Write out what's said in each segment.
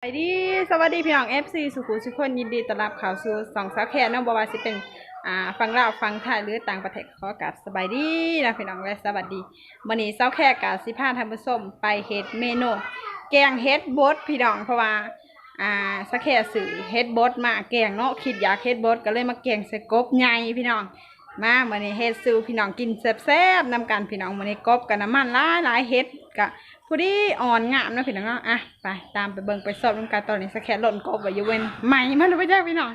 สวัสดีสวัสดีพี่น้อง FC สุขุมทุกคนยินดีต้อนรับเข้าสู่สองสาวแคนน้องบวาสิเป็นอ่าฟังลาวฟังไทยหรือต่างประเทศขอกับสบายดีนะพี่น้องและสวัสดีวันนี้สาวแค่กับสิพาท่านผู้มไปเฮ็ดเมนูแกงเฮ็ดบดพี่น้องเพราะว่าอ่าสาวแค่สื่อเฮ็ดบดมาแกงเนาะคิดอยากเฮ็ดบดก็เลยมาแกงใส่กบใหญ่พี่น้องมาวันนี้เฮ็ดสู่พี่น้องกินแซ่บๆนำกันพี่น้องวันนี้กบกับน้ำมันหลายหลายๆเฮ็ด กะผู้ดีอ่อนงามนะพี่น้องเนาะอะไปตามไปเบิ่งไปสอบนำกันตอนนี้สแครหล่นกบไว้ยเว้นไหมมันไปจ้าพี่น้อง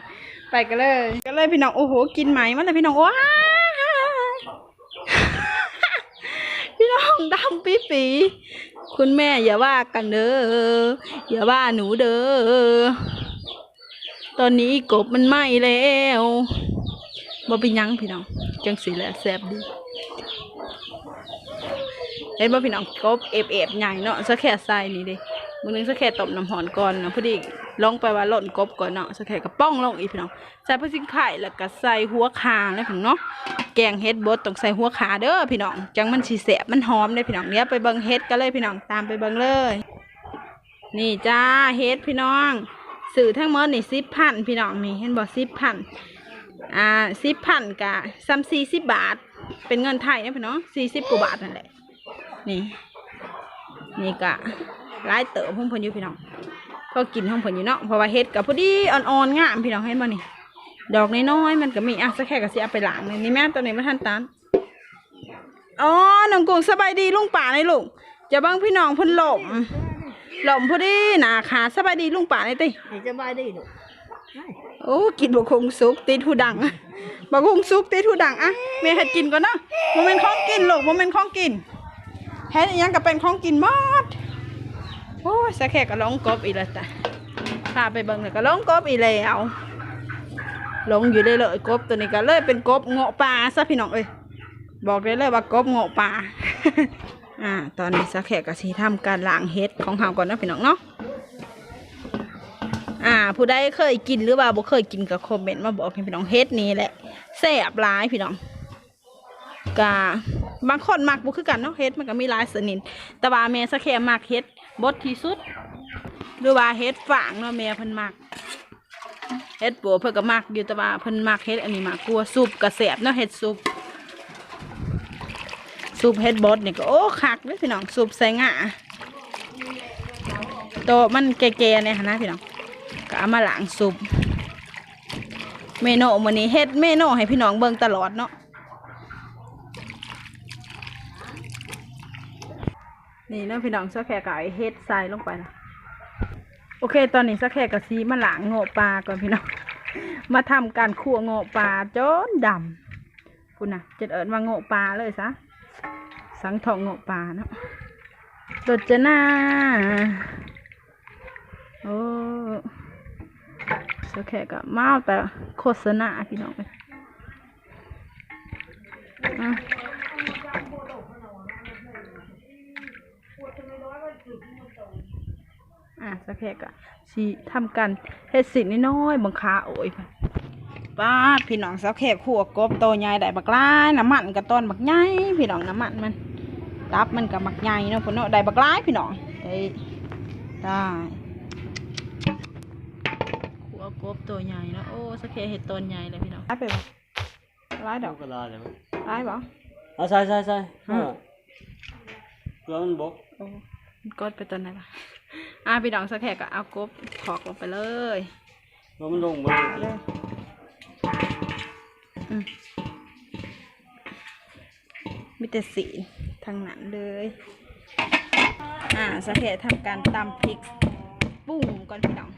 ไปกันเลยก็เลยพี่น้องโอ้โหกินไหมมันเลยพี่น้องว้าพี่น้องดำปีปีคุณแม่อย่าว่ากันเด้ออย่าว่าหนูเด้อตอนนี้กบมันไหมแล้วบ่เป็นยังพี่น้องจังสีแหละแซบดี ห็นบ่พี่น้องกบเอฟเอฟใหญ่เนาะสะแค่ใส่นี่เดิมือนึงสะแค่ต้มน้ำหอนก่อนเนาะพอดีลงไปว่าล่นกบก่อนเนาะสะแค่กระป้องลงอีกพี่น้องใส่พริกสิงไข่แล้วก็ใส่หัวขาแล้วพี่น้องเนาะแกงเฮ็ดบดต้องใส่หัวขาเด้อพี่น้องจังมันสิแซ่บมันหอมเด้อพี่น้องเดี๋ยไปเบิ่งเฮ็ดกันเลยพี่น้องตามไปเบิ่งเลย นี่จ้าเฮ็ดพี่น้องสื่อทั้งหมดนี่สิบพันพี่น้องนี่เห็นบอกสิบพันอ่าสิบพันกะซ้ำสี่สิบบาท เป็นเงินไทยนะพี่น้องสี่สิบกว่าบาทนั่นแหละ นี่ นี่กะร้ายเต๋อพุ่งเพนอยู่พี่น้องก็กินห้องเพนอยู่เนาะเพราะว่าเฮ็ดกับพอดีอ่อนๆงามพี่น้องเห็นบ่นี่ดอกน้อยๆมันก็มีอะสักแค่ก็สิเอาไปล้างเลยนี่แม่ตัวนี้มาทันตานอ๋อน้องกุ้งสบายดีลุงป่าเลยลุงจะเบังพี่น้องเพ่นหล่มหล่มพอดีหนาขาสบายดีลุงป่าเลยติให้สบายดีหนูโอ้กินบกคงซุกติดหูดังบกคงซุกติดหูดังอะแม่เห็ดกินก่อนเนาะโมเมนของกินลูกโมเมนของกิน เฮ็ดอิหยังก็เป็นของกินหมดโอ้ยสะแขกก็ร้องกบอีกแล้วจ้ะพาไปเบิ่งเลยก็ร้องกบอีกแล้วลงอยู่ได้เลยกบตัวนี้ก็เลยเป็นกบเงาะปลาซะพี่น้องเอ้ยบอกได้เลยว่ากบเงาะปลาอ่าตอนนี้สะแขกก็สิทำการล้างเฮ็ดของเฮาก่อนนะพี่น้องเนาะอ่าผู้ใดเคยกินหรือว่าบ่เคยกินก็คอมเมนต์มาบอกพี่น้องเฮ็ดนี่แหละแซ่บหลายพี่น้องกะ บางคนมักบ่คือกันเนาะเฮ็ดมันก็มีหลายชนิดแต่ว่าแม่สะแค่มักเฮ็ดบดที่สุด หรือว่าเฮ็ดฝางเนาะแม่เพิ่นมักเฮ็ดปัวเพิ่นก็มักอยู่แต่ว่าเพิ่นมักเฮ็ดอันนี้มากกลัวซุปก็แซ่บเนาะเฮ็ดซุปซุปเฮ็ดบดนี่ก็โอ้คักเด้อพี่น้องซุปใส่งาโตมันแก่ๆเนี่ยนนะพี่น้องก็เอามาล้างซุปเมนูมื้อนี้เฮ็ดเมนูให้พี่น้องเบิ่งตลอดเนาะ นี่เนาะพี่น้องสักแค่ก็เอเฮ็ดใส่ลงไปนะโอเค ตอนนี้สักแค่ก็ซีมาหลางโง่ปลาก่อนพี่น้อง มาทำการคั่วโง่ปลาจนดำคุณนะจะเอิญว่าโง่ปลาเลยซะ สังทองโง่ปลาเนาะโดดจะหน้าโอ้โอเคก็มาเอาแต่โฆษณาพี่น้องเลยอะ อะสักแค่ก็สิทำกันเฮ็ดสิ่งน้อยๆบังคาโอ้ยป้าดพี่น้องสักแค่ขัวกบโตใหญ่ได้บักหลายน้ำมันกับต้นบักใหญ่พี่น้องน้ำมันมันตับมันกับบักใหญ่เนาะพี่น้องได้บักหลายพี่น้องเอ้ยได้ขัวกบตัวใหญ่นะโอ้สะเคเห็ดต้นใหญ่เลยพี่น้องร้ายไปบ่ร้ายดอกก็ลาเลยมั้ยร้ายบ่เอาใส่ใส่ใส่อืมเกลือมันบกโอ้มันกดไปต้นไหนบ่ อะพี่น้องสะแคก็เอากบถอกลงไปเลยเกลือมันลงหมดเอาเลยอืมมีแต่สีทางนั้นเลย อ่าสะแคทำการตำพริกปุ้งก่อนพี่น้อง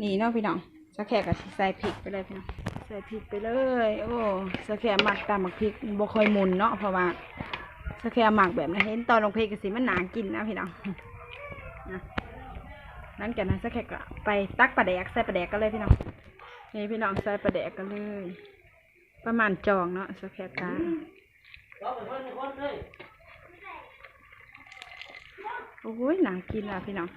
นี่เนาะพี่น้องสะแคก็สิใส่พริกไปเลยพี่น้อง ใส่พริกไปเลย โอ้สะแคมักตามมักพริกบ่ค่อยหมุนเนาะเพราะว่าสะแคมักแบบนั้นเห็นตอนลงพริกก็สิมันหนากินนะพี่น้อง นะหลังจากนั้นสะแคก็ไปตักปลาแดกใส่ปลาแดกกันเลยพี่น้องนี่พี่น้องใส่ปลาแดกกันเลย ประมาณจองเนาะสะแคกาโอ้ยหนากินอะพี่น้อง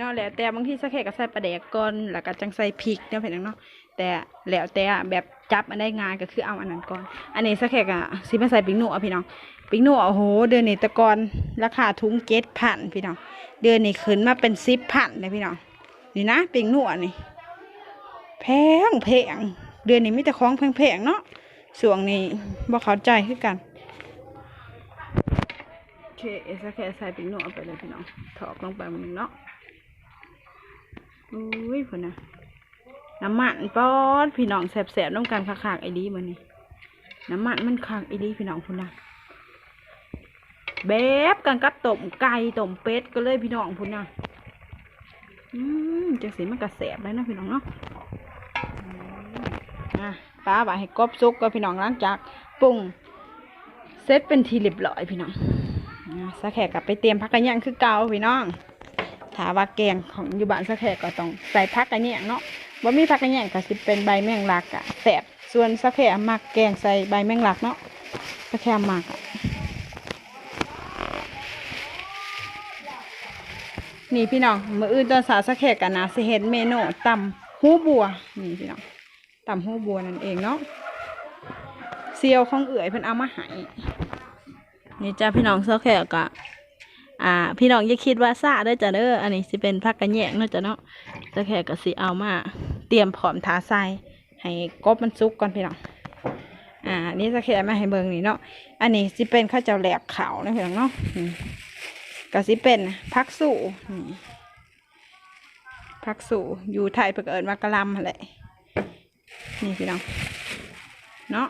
นาะแล้วแต่บางทีสักแค่ก็ใส่ปลาแดกก่อนแล้วก็จังใส่พริกเนาะเพื่อนเนาะ แต่แล้วแต่แบบจับอันได้งานก็คือเอาอันนั้นก่อน อันนี้สักแค่กะสิมาใส่ปิงหนูอะพี่น้องปิงหนูโอ้โหเดือนนี้ตะกอนราคาทุงเจ็ดพันพี่น้องเดือนนี้ขึ้นมาเป็นสิบพันเลยพี่น้องนี่นะปิงหนูอันนี้แพงแพงเดือนนี้มีแต่ของแพงๆเนาะส่วงนี้บ่เข้าใจคือกันโอเคสักแค่ใส่ปิงหนูเอาไปเลยพี่น้องถอกลงไปมันเนาะอุ้ยคนน่ะ น้ำมันป๊อดพี่น้องแสบๆน้ำกันคักๆไอ้ดีมันนี่น้ำมันมันคักไอ้ดีพี่น้องพุ่นะแบบกันกับต้มไก่ต้มเป็ดก็เลยพี่น้องพุ่นนะอืมจังสีมันกระแสบเลยนะพี่น้องเนาะอะป้าบ่าให้กบซุกก็พี่น้องหล้างจากปรุงเสร็จเป็นทีเรียบร้อยพี่น้องอะสักแขกกลับไปเตรียมพักกันย่างคือเก่าพี่น้องถาว่าแกงของอยู่บ้านสักแขกก็ต้องใส่พักกันย่างเนาะ บ่มีผักกระแยงก็สิเป็นใบแมงลักอะแสบส่วนสักแค่มักแกงใส่ใบแมงลักเนาะสักแค่มักอะนี่พี่น้องมื้ออื่นตอนสาวสักแค่กันนะสิเฮ็ดเมนูตำหูบัว นี่พี่น้องตำหูบัวนั่นเองเนาะเซียวของเอื่อยเพิ่นเอามาให้นี่จ้าพี่น้องสักแค่ก็อ่าพี่น้องอย่าคิดว่าซาเด้จ้ะเด้ออันนี้สิเป็นผักกระแยงเนาะจ้ะเนาะจะแค่ก็สิเอามา เตรียมพร้อมทาใส่ให้กบมันสุกก่อนพี่น้องอ่านี่จะแค่มาให้เบิ่งนี่เนาะอันนี้สิเป็นข้าวเจ้าแหลกขาวนะพี่น้องเนาะอืมก็สิเป็นพักสู่พักสู่อยู่ไทยเพิ่นเอิญว่ากระลำหั่นแหละนี่พี่น้องเนาะ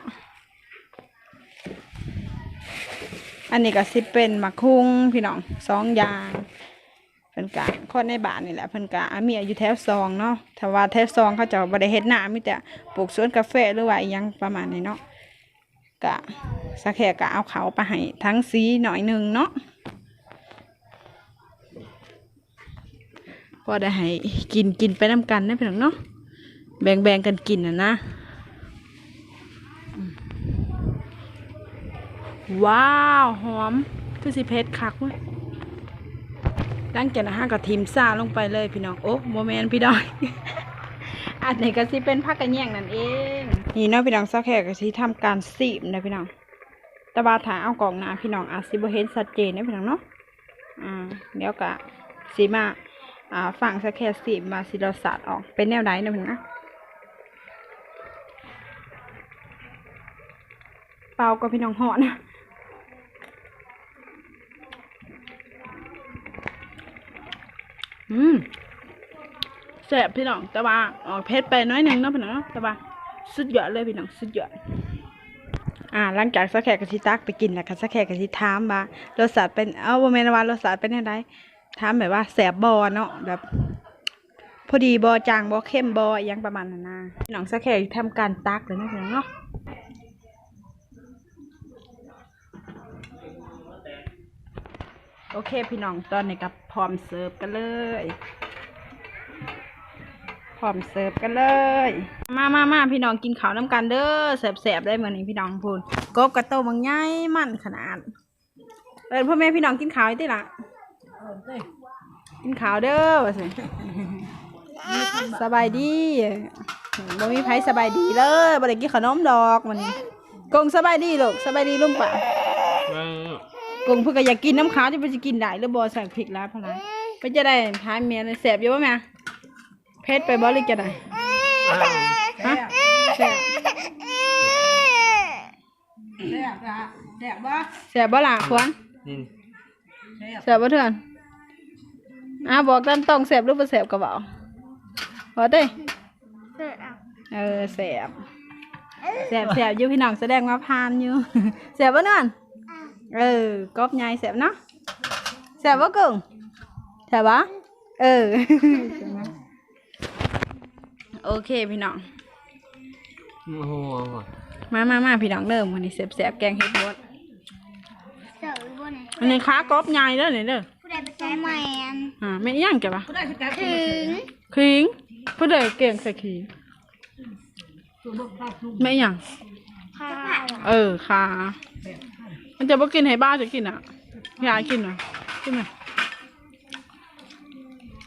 อันนี้ก็สิเป็นมะคุงพี่น้องสองอย่าง พิ่นกะคนในบ้านนี่แหละเพิ่นกะมีอายุแถวซองเนาะถ้าว่าแถวซองเขาจะบ่ได้เฮ็ดหน้ามีแต่ปลูกสวนกาแฟหรือว่าอิหยังประมาณนี้เนาะกะสักแค่กะเอาเขาไปให้ทั้งสีหน่อยหนึ่งเนาะพอได้ให้กินกินไปน้ำกันนะพี่น้องเนาะแบ่งแบ่งกันกินนะนะ ว้าว หอมคือสิเผ็ดคักเว้ย หลังจากนั้นฮะก็ทีมซาลงไปเลยพี่น้องโอ้โมเมนต์พี่น้องอันนี้ก็สิเป็นผักกระแยงนั่นเองนี่เนาะพี่น้องสักแค่ก็สิทำการสีบนะพี่น้องแต่ว่าถาเอากล่องหนาพี่น้องอาจสิบเห็นชัดเจนนะพี่น้องเนาะอ่าเดี๋ยวก็สีมาอ่าฝั่งสักแค่สีมาสิเราสาดออกเป็นแนวไหนนะพี่น้องนะเปล่าก็พี่น้องหอนะ อืมแซ่บพี่น้อง แต่ว่าออกเผ็ดไปน้อยหนึ่งเนาะพี่น้องเนาะแต่ว่าสุดยอดเลยพี่น้อง สุดยอด อ่า หลังจากสักแขกกะทิตักไปกินแล้วก็สักแขกกะทิถามว่ารสชาติเป็นเอ้าบ่แม่นว่ารสชาติเป็นยังไงถามแบบว่าแซ่บบ่เนาะแบบ พอดีบ่จางบ่เข้มบอิหยังประมาณนั้นนะพี่น้องสักแขกทำการตักเลยนะพี่น้องเนาะ โอเคพี่น้องตอนนี้กับพร้อมเสิร์ฟกันเลย พร้อมเสิร์ฟกันเลย มามามาพี่น้องกินข้าวน้ำกันเด้อแสบๆได้เหมือนนี้พี่น้องพูนกบกระโตบางใหญ่มันขนาดเออพ่อแม่พี่น้องกินข้าวได้ละกินข้าวเด้อว่าสิสบายดีบ่มีไผสบายดีเลยบ่ได้กินขนมดอกมันกงสบายดีลูกสบายดีลุงป่ะ กงเพิ่นก็อยากกินน้ำขาวที่เพิ่นสิกินได้หรือบ่ใส่พริกลายพะลายเพิ่นจะได้ทานเมียเลยแสบอยู่บ่แม่เผ็ดไปบ่หรือจะได้ฮะแซ่บแซ่บบ่ล่ะควรนี่แซ่บบ่เถื่อนอะบอกตามตรงแซ่บหรือบ่แซ่บก็บอกบอกเด้เออแซ่บแซ่บแซ่บอยู่พี่น้องแสดงว่าพานอยู่แซ่บบ่นั่น เออกอบใหญ่แซ่บเนาะแซ่บบ่กึ่งแซ่บบ่เออ โอเคพี่น้อง โอ้โหมามามาพี่น้องเริ่มวันนี้แซ่บแกงเห็ดบดเสิร์ฟบนอันนี้ค้ากอบใหญ่เด้อเนี่ยเด้อผู้ใดไปใช้แมนอ่าไม่ย่างแกปะถึงขิงผู้ใดเก่งใส่ขิงไม่ย่างค่ะเออค่ะ มันจะบ่กินให้บ้าจะกินอะยายกินเหรอกินไหม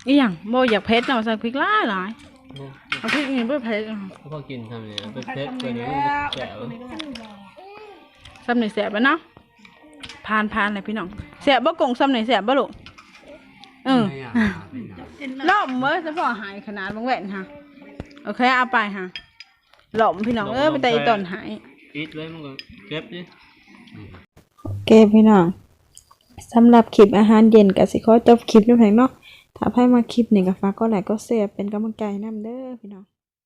อีหยังโบอยากเผ็ดเนาะใส่พริกหลายหลายโอ้โหเอาพริกนี่เพื่อเผ็ดพอกินทำเนี่ยเป็นเพชรตัวนี้แจ๋วซ้ำหนึ่งแสบแล้วเนาะพานพานเลยพี่น้องแสบบ่กงซ้ำหนึ่งแสบบ่ลูกเออล่อมเว้ยเฉพาะหายขนาดบังแหวนฮะโอเคเอาไปฮะหล่อมพี่น้องเออไปแต่อีตอนหายอีทเลยมันก็เก็บดิ โอเคพี่น้องสำหรับคลิปอาหารเย็นกับสิขอจบคลิปด้วยเพียงเนาะถ้าใครมาคลิปนี้ก็ฝากก็ไลค์ก็แชร์เป็นกำลังใจให้นำเด้อพี่น้อง